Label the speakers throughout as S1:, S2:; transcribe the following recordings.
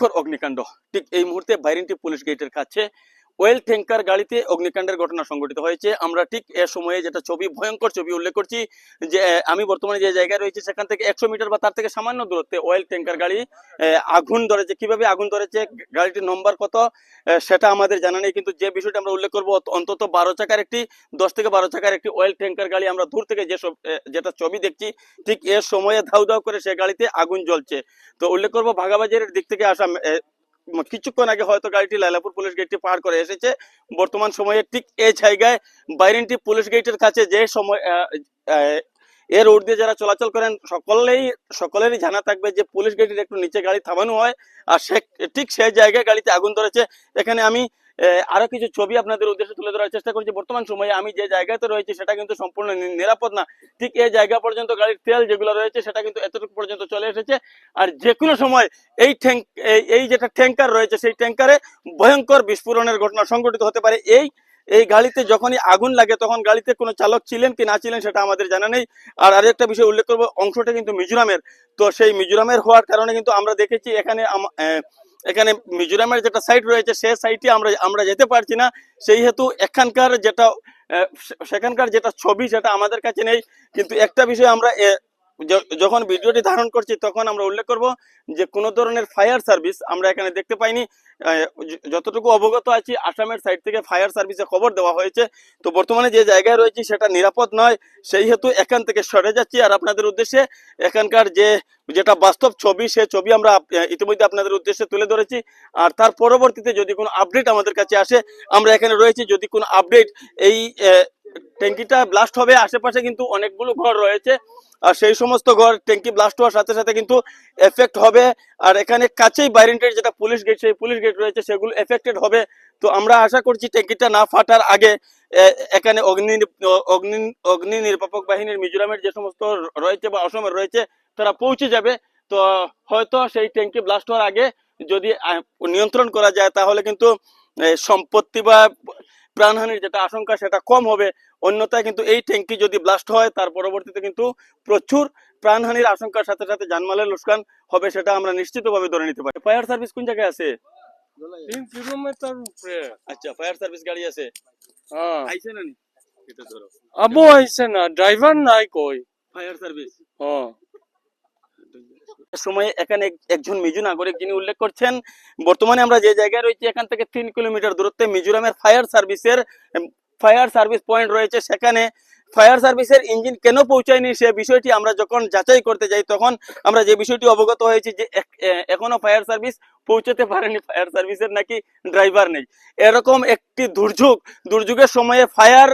S1: ভয়ঙ্কর অগ্নিকাণ্ড। ঠিক এই মুহূর্তে বাইরিনটি পুলিশ গেটের কাছে ওয়েল ট্যাঙ্কার গাড়িতে অগ্নিকাণ্ডের ঘটনা সংঘটিত হয়েছে। আমরা ঠিক এ সময়ে যেটা ছবি, ভয়ঙ্কর ছবি উল্লেখ করছি যে আমি বর্তমানে যে জায়গায় রয়েছে সেখান থেকে একশো মিটার বা তার থেকে সামান্য দূরত্বে ওয়েল ট্যাঙ্কার গাড়ি আগুন ধরেছে। কীভাবে আগুন ধরেছে, গাড়িটির নম্বর কত সেটা আমাদের জানা নেই। কিন্তু যে বিষয়টা আমরা উল্লেখ করব অন্তত বারো চাকার একটি, দশ থেকে বারো চাকার একটি ওয়েল ট্যাঙ্কার গাড়ি আমরা দূর থেকে যেসব যেটা ছবি দেখছি, ঠিক এ সময়ে ধাউ ধাউ করে সে গাড়িতে আগুন জ্বলছে। তো উল্লেখ করব ভাগাবাজারের দিক থেকে আসা কিছুক্ষণ আগে হয়তো গাড়িটি লাইলাপুর পুলিশ গেটটি পার করে এসেছে। বর্তমান সময়ে ঠিক এই জায়গায় বাইরেনটি পুলিশ গেটের কাছে যে সময় এর রোড দিয়ে যারা চলাচল করেন সকলেই, সকলেরই জানা থাকবে যে পুলিশ গেটের একটু নিচে গাড়ি থামানো হয়। আর সে, ঠিক সেই জায়গায় গাড়িতে আগুন ধরেছে। এখানে আমি আরও কিছু ছবি আপনাদের উদ্দেশ্যে তুলে ধরার চেষ্টা করছি। বর্তমান সময়ে আমি যে জায়গাতে রয়েছি সেটা কিন্তু সম্পূর্ণ নিরাপদ না। ঠিক এই জায়গা পর্যন্ত গাড়ির তেল যেগুলো রয়েছে সেটা কিন্তু এতটুকু পর্যন্ত চলে এসেছে। আর যে কোনো সময় এই এই- যেটা ট্যাঙ্কার রয়েছে সেই ট্যাঙ্কারে ভয়ঙ্কর বিস্ফোরণের ঘটনা সংঘটিত হতে পারে। এই এই গাড়িতে যখনই আগুন লাগে তখন গাড়িতে কোনো চালক ছিলেন কি না ছিলেন সেটা আমাদের জানা নেই। আর আরেকটা বিষয় উল্লেখ করব, অংশটা কিন্তু মিজোরামের। তো সেই মিজোরামের হওয়ার কারণে কিন্তু আমরা দেখেছি এখানে এখানে মিজোরামের যেটা সাইট রয়েছে, সে সাইটে আমরা আমরা যেতে পারছি না। সেই হেতু এখানকার যেটা সেখানকার যেটা ছবি, সেটা আমাদের কাছে নেই। কিন্তু একটা বিষয় আমরা যখন ভিডিওটি ধারণ করছি তখন আমরা উল্লেখ করব যে কোনো ধরনের ফায়ার সার্ভিস আমরা এখানে দেখতে পাইনি। যতটুকু অবগত আছি, আসামের সাইড থেকে ফায়ার সার্ভিসে খবর দেওয়া হয়েছে। তো বর্তমানে যে জায়গায় রয়েছি সেটা নিরাপদ নয়, সেই হেতু এখান থেকে সরে যাচ্ছি। আর আপনাদের উদ্দেশ্যে এখানকার যে, যেটা বাস্তব ছবি, সে ছবি আমরা ইতিমধ্যে আপনাদের উদ্দেশ্যে তুলে ধরেছি। আর তার পরবর্তীতে যদি কোনো আপডেট আমাদের কাছে আসে, আমরা এখানে রয়েছি। যদি কোনো আপডেট এই ট্যাঙ্কিটা ব্লাস্ট হবে, আশেপাশে কিন্তু অনেকগুলো ঘর রয়েছে। আর সেই সমস্ত ঘর ট্যাঙ্কি ব্লাস্ট হওয়ার সাথে সাথে কিন্তু এফেক্ট হবে। আর এখানে কাছেই বাইরেন্টের যেটা পুলিশ গেট সেই পুলিশ গেট রয়েছে, সেগুলো এফেক্টেড হবে। তো আমরা আশা করছি ট্যাঙ্কিটা না ফাটার আগে এখানে অগ্নি অগ্নি অগ্নি নির্বাপক বাহিনীর মিজোরামের যে সমস্ত রয়েছে বা অসমের রয়েছে, তারা পৌঁছে যাবে। তো হয়তো সেই ট্যাঙ্কি ব্লাস্ট হওয়ার আগে যদি নিয়ন্ত্রণ করা যায়, তাহলে কিন্তু সম্পত্তি বা প্রাণহানির যেটা আশঙ্কা সেটা কম হবে। অন্যথায় কিন্তু এই ট্যাঙ্কি যদি ব্লাস্ট হয় তার পরবর্তীতে কিন্তু প্রচুর প্রাণহানির আশঙ্কার সাথে সাথে জানমালের লোকসান হবে সেটা আমরা নিশ্চিতভাবে ধরে নিতে পারি। ফায়ার সার্ভিস কোন জায়গায় আছে? আচ্ছা ফায়ার সার্ভিস গাড়ি আছে?
S2: হ্যাঁ।
S1: আইছে না নি
S2: আবু আইছে না ড্রাইভার নাই কই।
S1: ফায়ার সার্ভিস
S2: হ্যাঁ।
S1: সময়ে এখানে এক- একজন মিজো নাগরিক যিনি উল্লেখ করছেন, বর্তমানে আমরা যে জায়গায় রয়েছি, এখান থেকে তিন কিলোমিটার দূরত্বে মিজোরামের ফায়ার সার্ভিসের ফায়ার সার্ভিস পয়েন্ট রয়েছে সেখানে। ফায়ার সার্ভিসের ইঞ্জিন কেন পৌঁছায়নি সে বিষয়টি আমরা যখন যাচাই করতে যাই, তখন আমরা যে বিষয়টি অবগত হয়েছি যে এখনও ফায়ার সার্ভিস পৌঁছতে পারেনি, ফায়ার সার্ভিসের নাকি ড্রাইভার নেই। এরকম একটি দুর্যোগ, দুর্যোগের সময়ে ফায়ার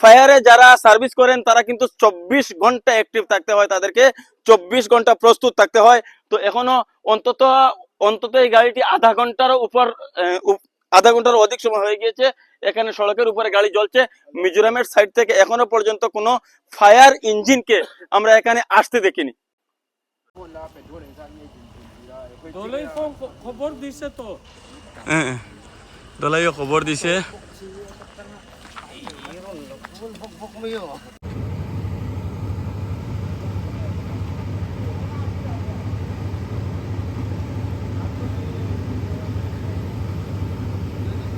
S1: ফায়ারে যারা সার্ভিস করেন তারা কিন্তু চব্বিশ ঘণ্টা অ্যাক্টিভ থাকতে হয় তাদেরকে। চব্বিশ ঘণ্টা প্রস্তুত থাকতে হয়। তো এখনও অন্তত অন্তত এই গাড়িটি আধা ঘণ্টার উপর আধা ঘণ্টার অধিক সময় হয়ে গিয়েছে। এখানে সড়কের উপরে গাড়ি চলছে মিজোরামের সাইড থেকে এখনও পর্যন্ত কোনো ফায়ার ইঞ্জিনকে আমরা এখানে আসতে দেখিনি।
S2: খবর দিছে তো।
S1: দলাইও খবর দিছে।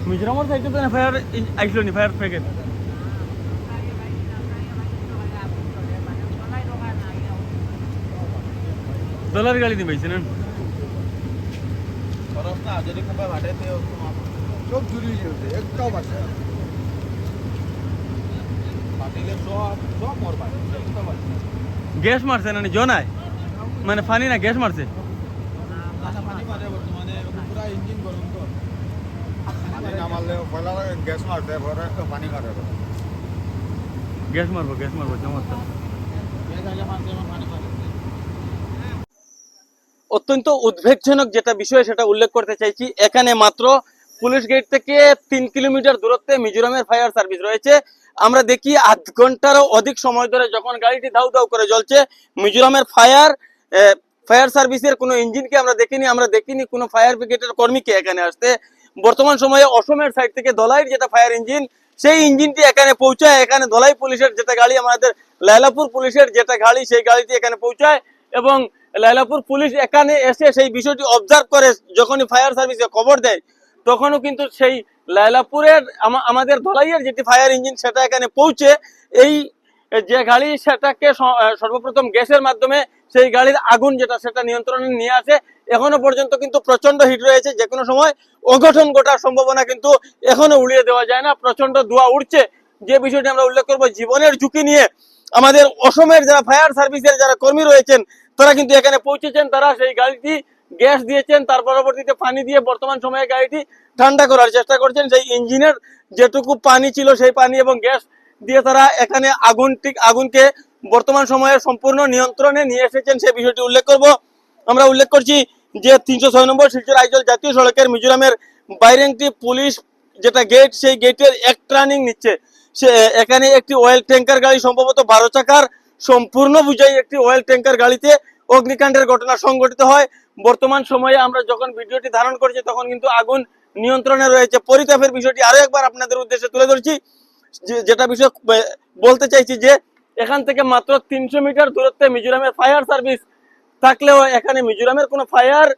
S1: মিজোরামের সাইডে তো ফায়ার আইছিল নি ফায়ার ব্রিগেড দলার গাড়ি দিবাইছে না
S3: সব চুরি হয়ে গেছে একটাও বাঁচে না।
S1: গ্যাস মারছে না জ নাই? মানে পানি না? গ্যাস মারছে?
S3: মারে
S1: গ্যাস মারবো গ্যাস মারবো চমৎকার। অত্যন্ত উদ্বেগজনক যেটা বিষয় সেটা উল্লেখ করতে চাইছি। এখানে মাত্র পুলিশ গেট থেকে তিন কিলোমিটার দূরত্বে মিজোরামের ফায়ার সার্ভিস রয়েছে। আমরা দেখি আধ ঘন্টারও অধিক সময় ধরে যখন গাড়িটি ধাউ ধাউ করে জ্বলছে, মিজোরামের ফায়ার ফায়ার সার্ভিসের কোনো ইঞ্জিনকে আমরা দেখিনি আমরা দেখিনি কোনো ফায়ার ব্রিগেডের কর্মীকে এখানে আসতে। বর্তমান সময়ে অসমের সাইড থেকে ধলাইয়ের যেটা ফায়ার ইঞ্জিন, সেই ইঞ্জিনটি এখানে পৌঁছায়, এখানে ধলাই পুলিশের যেটা গাড়ি, আমাদের লাইলাপুর পুলিশের যেটা গাড়ি, সেই গাড়িটি এখানে পৌঁছায় এবং লাইলাপুর পুলিশ এখানে এসে সেই বিষয়টি অবজার্ভ করে, যখনই ফায়ার সার্ভিসে খবর দেয়, তখনও কিন্তু সেই লাইলাপুরের আমাদের ধলাইয়ের যেটি ফায়ার ইঞ্জিন সেটা এখানে পৌঁছে, এই যে গাড়ি সেটাকে সর্বপ্রথম গ্যাসের মাধ্যমে সেই গাড়ির আগুন যেটা সেটা নিয়ন্ত্রণে নিয়ে আসে। এখনও পর্যন্ত কিন্তু প্রচণ্ড হিট রয়েছে, যে কোনো সময় অঘটন ঘটার সম্ভাবনা কিন্তু এখনও উড়িয়ে দেওয়া যায় না প্রচণ্ড ধোঁয়া উঠছে যে বিষয়টি আমরা উল্লেখ করব, জীবনের ঝুঁকি নিয়ে আমাদের অসমের যারা ফায়ার সার্ভিসের যারা কর্মী রয়েছেন, তারা কিন্তু এখানে পৌঁছেছেন, তারা সেই গাড়িটি গ্যাস দিয়েছেন, তার পরবর্তীতে পানি দিয়ে বর্তমান সময়ে গাড়িটি ঠান্ডা করার চেষ্টা করছেন। সেই ইঞ্জিনের যেটুকু পানি ছিল সেই পানি এবং গ্যাস দিয়ে তারা এখানে আগুন ঠিক আগুনকে বর্তমান সময়ে সম্পূর্ণ নিয়ন্ত্রণে নিয়ে এসেছেন, সেই বিষয়টি উল্লেখ করব। আমরা উল্লেখ করছি যে তিনশো ছয় নম্বর শিলচর আইজল জাতীয় সড়কের মিজোরামের বাইরেংটি পুলিশ যেটা গেট সেই গেটের এক টার্নিং নিচ্ছে। সে, এখানে একটি অয়েল ট্যাঙ্কার গাড়ি, সম্ভবত বারো চাকার, সম্পূর্ণ বুঝাই একটি অয়েল ট্যাঙ্কার গাড়িতে অগ্নিকাণ্ডের ঘটনা সংঘটিত হয়। বর্তমান সময়ে আমরা যখন ভিডিওটি ধারণ করছি, তখন কিন্তু আগুন নিয়ন্ত্রণে রয়েছে। পরিতাপের বিষয়টি আরও একবার আপনাদের উদ্দেশ্যে তুলে ধরছি। যেটা বিষয় বলতে চাইছি যে, এখান থেকে মাত্র তিনশো মিটার দূরত্বে মিজোরামের ফায়ার সার্ভিস থাকলেও এখানে মিজোরামের কোনো ফায়ার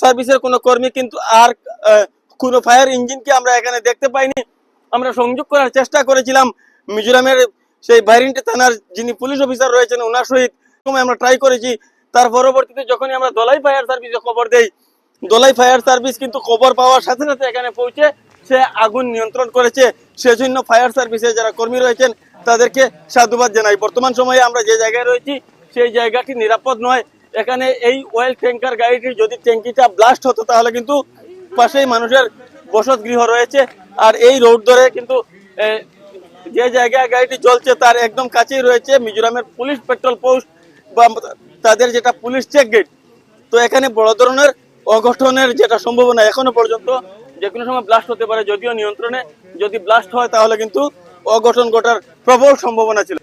S1: সার্ভিসের কোনো কর্মী কিন্তু আর কোনো ফায়ার ইঞ্জিনকে আমরা এখানে দেখতে পাইনি। আমরা সংযোগ করার চেষ্টা করেছিলাম। মিজোরামের সেই বাইরিনটি থানার যিনি পুলিশ অফিসার রয়েছেন ওনার সহিত সময় আমরা ট্রাই করেছি। তার পরবর্তীতে যখনই আমরা দলাই ফায়ার সার্ভিসে খবর দেই, দলাই ফায়ার সার্ভিস কিন্তু খবর পাওয়ার সাথে সাথে এখানে পৌঁছে সে আগুন নিয়ন্ত্রণ করেছে। সেজন্য ফায়ার সার্ভিসে যারা কর্মী রয়েছেন, তাদেরকে সাধুবাদ জানাই। বর্তমান সময়ে আমরা যে জায়গায় রয়েছি, সেই জায়গাটি নিরাপদ নয়। এখানে এই অয়েল ট্যাঙ্কার গাড়িটি যদি ট্যাঙ্কিটা ব্লাস্ট হতো, তাহলে কিন্তু পাশেই মানুষের বসত গৃহ রয়েছে। আর এই রোড ধরে কিন্তু যে জায়গায় গাড়িটি চলছে, তার একদম কাছেই রয়েছে মিজোরামের পুলিশ পেট্রোল পোস্ট বা তাদের যেটা পুলিশ চেক গেট তো এখানে বড় ধরনের অঘটনের যেটা সম্ভাবনা এখনও পর্যন্ত যে কোনো সময় ব্লাস্ট হতে পারে, যদিও নিয়ন্ত্রণে, যদি ব্লাস্ট হয় তাহলে কিন্তু অঘটন ঘটার প্রবল সম্ভাবনা ছিল।